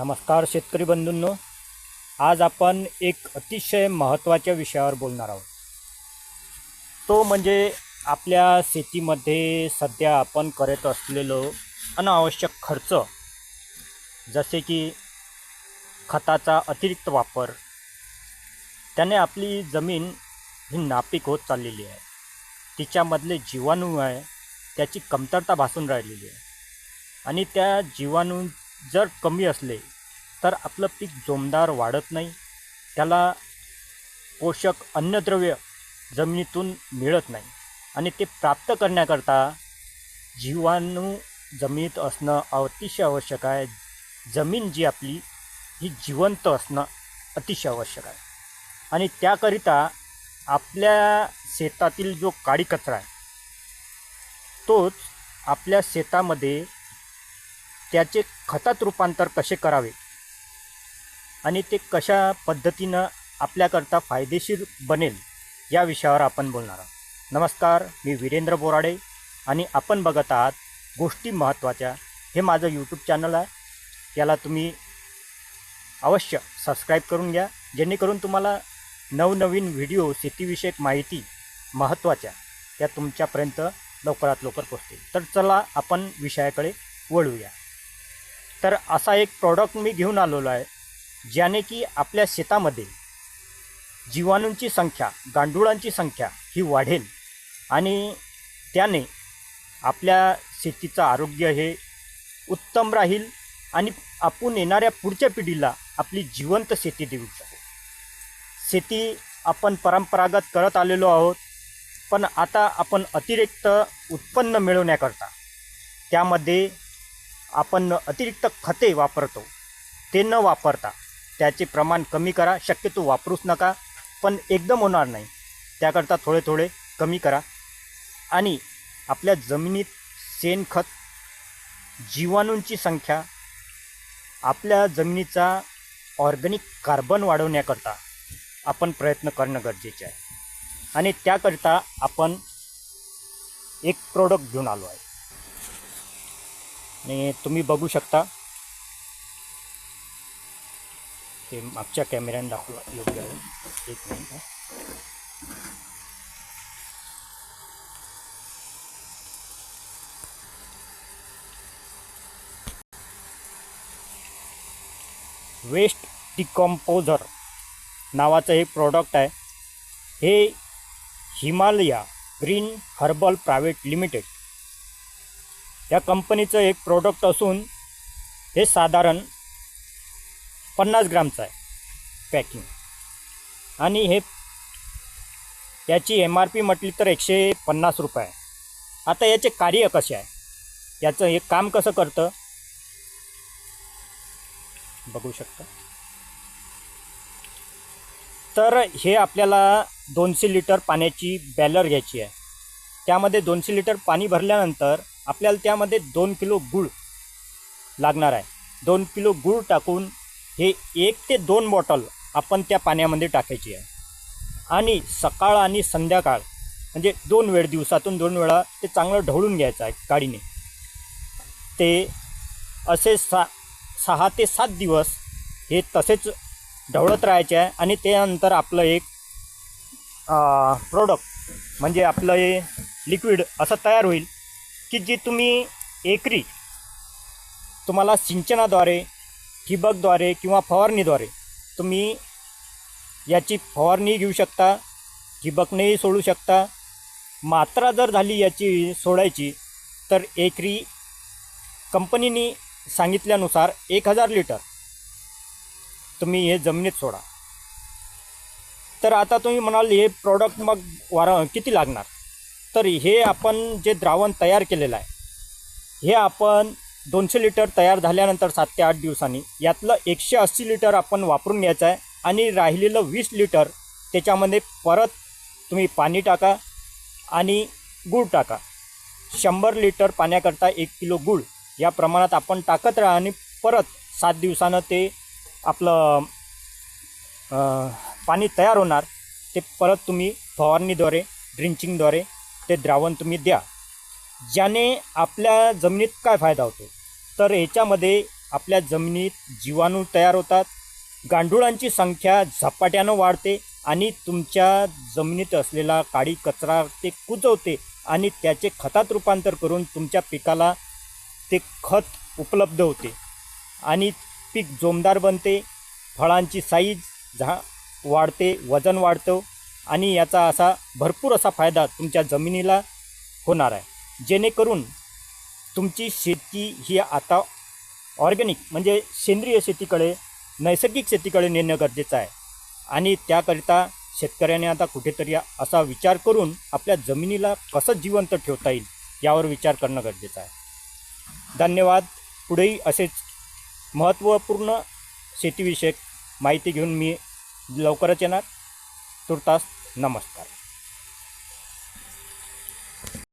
नमस्कार शेतकरी बंधूंनो. आज आपण एक अतिशय महत्त्वाच्या विषयावर बोलणार आहोत. तो म्हणजे आपल्या शेतीमध्ये सध्या आपण करत असलेलो अनावश्यक खर्च. जसे की खताचा अतिरिक्त वापर. त्याने आपली जमीन ही नापीक होत चाललेली आहे. तिच्यामधले जीवाणू आहे त्याची कमतरता भासून राहिलेली आहे. आणि त्या जीवाणू जर कमी असले तर आपलं पीक जोमदार वाढत नाही. त्याला पोषक अन्नद्रव्य जमिनीतून मिळत नाही. आणि ते प्राप्त करण्याकरता जीवाणू जमिनीत असणं अतिशय आवश्यक आहे. जमीन जी आपली ही जिवंत असणं अतिशय आवश्यक आहे. आणि त्याकरिता आपल्या शेतातील जो काडी कचरा आहे तोच आपल्या शेतामध्ये त्याचे खतात रूपांतर कसे करावे? आणि ते कशा पद्धतीनं आपल्याकरता फायदेशीर बनेल या विषयावर आपण बोलणार आहोत. नमस्कार मी वीरेंद्र बोराडे आणि आपण बघत आहात गोष्टी महत्त्वाच्या. हे माझं यूट्यूब चॅनल आहे. याला तुम्ही अवश्य सबस्क्राईब करून घ्या जेणेकरून तुम्हाला नवनवीन व्हिडिओ शेतीविषयक माहिती महत्त्वाच्या त्या तुमच्यापर्यंत लवकरात लवकर पोचतील तर चला आपण विषयाकडे वळूया. तर असा एक प्रॉडक्ट मी घेऊन आलेलो आहे. ज्याने की आपल्या शेतामध्ये जीवाणूंची संख्या गांडुळांची संख्या ही वाढेल. आणि त्याने आपल्या शेतीचं आरोग्य हे उत्तम राहील आणि आपण येणाऱ्या पुढच्या पिढीला आपली जिवंत शेती देऊ शकू. शेती आपण परंपरागत करत आलेलो आहोत पण आता आपण अतिरिक्त उत्पन्न मिळवण्याकरता त्यामध्ये आपण अतिरिक्त खते वापरतो ते न वापरता त्याचे प्रमाण कमी करा शक्यतो वापरूच नका पण एकदम होणार नाही. त्याकरता थोडे थोडे कमी करा. आणि आपल्या जमिनीत शेणखत जीवाणूंची संख्या आपल्या जमिनीचा ऑर्गॅनिक कार्बन वाढवण्याकरता आपण प्रयत्न करणं गरजेचे आहे. आणि त्याकरता आपण एक प्रोडक्ट घेऊन आलो आहे. आणि तुम्ही बघू शकता ते मागच्या कॅमेऱ्याने दाखवलं. योग्य आहे. एक मिनिट वेस्ट डिकॉम्पोझर नावाचं हे प्रॉडक्ट आहे. हे Himalaya green herbal private limited. या कंपनीचं एक प्रोडक्ट असून हे साधारण पन्नास ग्रामचं आहे पॅकिंग. आणि हे याची एम आर पी म्हटली तर एकशे पन्नास रुपये आहे. आता याचे कार्य कसे आहे? याचं हे काम कसं करतं? बघू शकता. तर हे आपल्याला दोनशे लिटर पाण्याची बॅलर घ्यायची आहे. त्यामध्ये दोनशे लिटर पाणी भरल्यानंतर आपल्याला त्यामध्ये दोन किलो गूळ लागणार आहे. दोन किलो गूळ टाकून हे एक ते दोन बॉटल आपण त्या पाण्यामध्ये टाकायची आहे. आणि सकाळ आणि संध्याकाळ म्हणजे दोन वेळ दिवसातून दोन वेळा ते चांगलं ढवळून घ्यायचं आहे काडीने ते असे सा सहा ते सात दिवस हे तसेच ढवळत राहायचे आहे आणि त्यानंतर आपलं एक प्रोडक्ट म्हणजे आपलं हे लिक्विड असं तयार होईल की जी तुम्ही एकरी तुम्हाला सिंचनाद्वारे ठिबकद्वारे किंवा फवारणीद्वारे. तुम्ही याची फवारणी घेऊ शकता ठिबकनेही सोडू शकता. मात्रा जर झाली याची सोडायची तर एकरी कंपनीने सांगितल्यानुसार एक हजार लिटर तुम्ही हे जमिनीत सोडा. तर आता तुम्ही म्हणाल हे प्रॉडक्ट मग वारा किती लागणार? तर हे आपण जे द्रावण तयार केलेलं आहे हे आपण दोनशे लिटर तयार झाल्यानंतर सात ते आठ दिवसांनी यातलं एकशे अस्सी लिटर आपण वापरून घ्यायचं आहे आणि राहिलेलं वीस लिटर त्याच्यामध्ये परत तुम्ही पाणी टाका आणि गूळ टाका. शंभर लिटर पाण्याकरता एक किलो गूळ या प्रमाणात आपण टाकत राहा आणि परत सात दिवसानं ते आपलं पाणी तयार होणार. ते परत तुम्ही फवारणीद्वारे ड्रिंचिंगद्वारे ते द्रावण तुम्ही द्या. ज्याने आपल्या जमिनीत काय फायदा होतो? तर ह्याच्यामध्ये आपल्या जमिनीत जीवाणू तयार होतात गांडुळांची संख्या झपाट्यानं वाढते आणि तुमच्या जमिनीत असलेला काळी कचरा ते कुजवते आणि त्याचे खतात रूपांतर करून तुमच्या पिकाला ते खत उपलब्ध होते आणि पीक जोमदार बनते फळांची साईज झा वाढते वजन वाढतं आणि याचा असा भरपूर असा फायदा तुमच्या जमिनीला होणार आहे. जेणेकरून तुमची शेती ही आता ऑर्गॅनिक म्हणजे सेंद्रिय शेतीकडे नैसर्गिक शेतीकडे नेणं गरजेचं आहे. आणि त्याकरिता शेतकऱ्याने आता कुठेतरी असा विचार करून आपल्या जमिनीला कसं जिवंत ठेवता येईल यावर विचार करणं गरजेचं आहे. धन्यवाद. पुढेही असेच महत्त्वपूर्ण शेतीविषयक माहिती घेऊन मी लवकरच येणार. तुर्तास नमस्कार.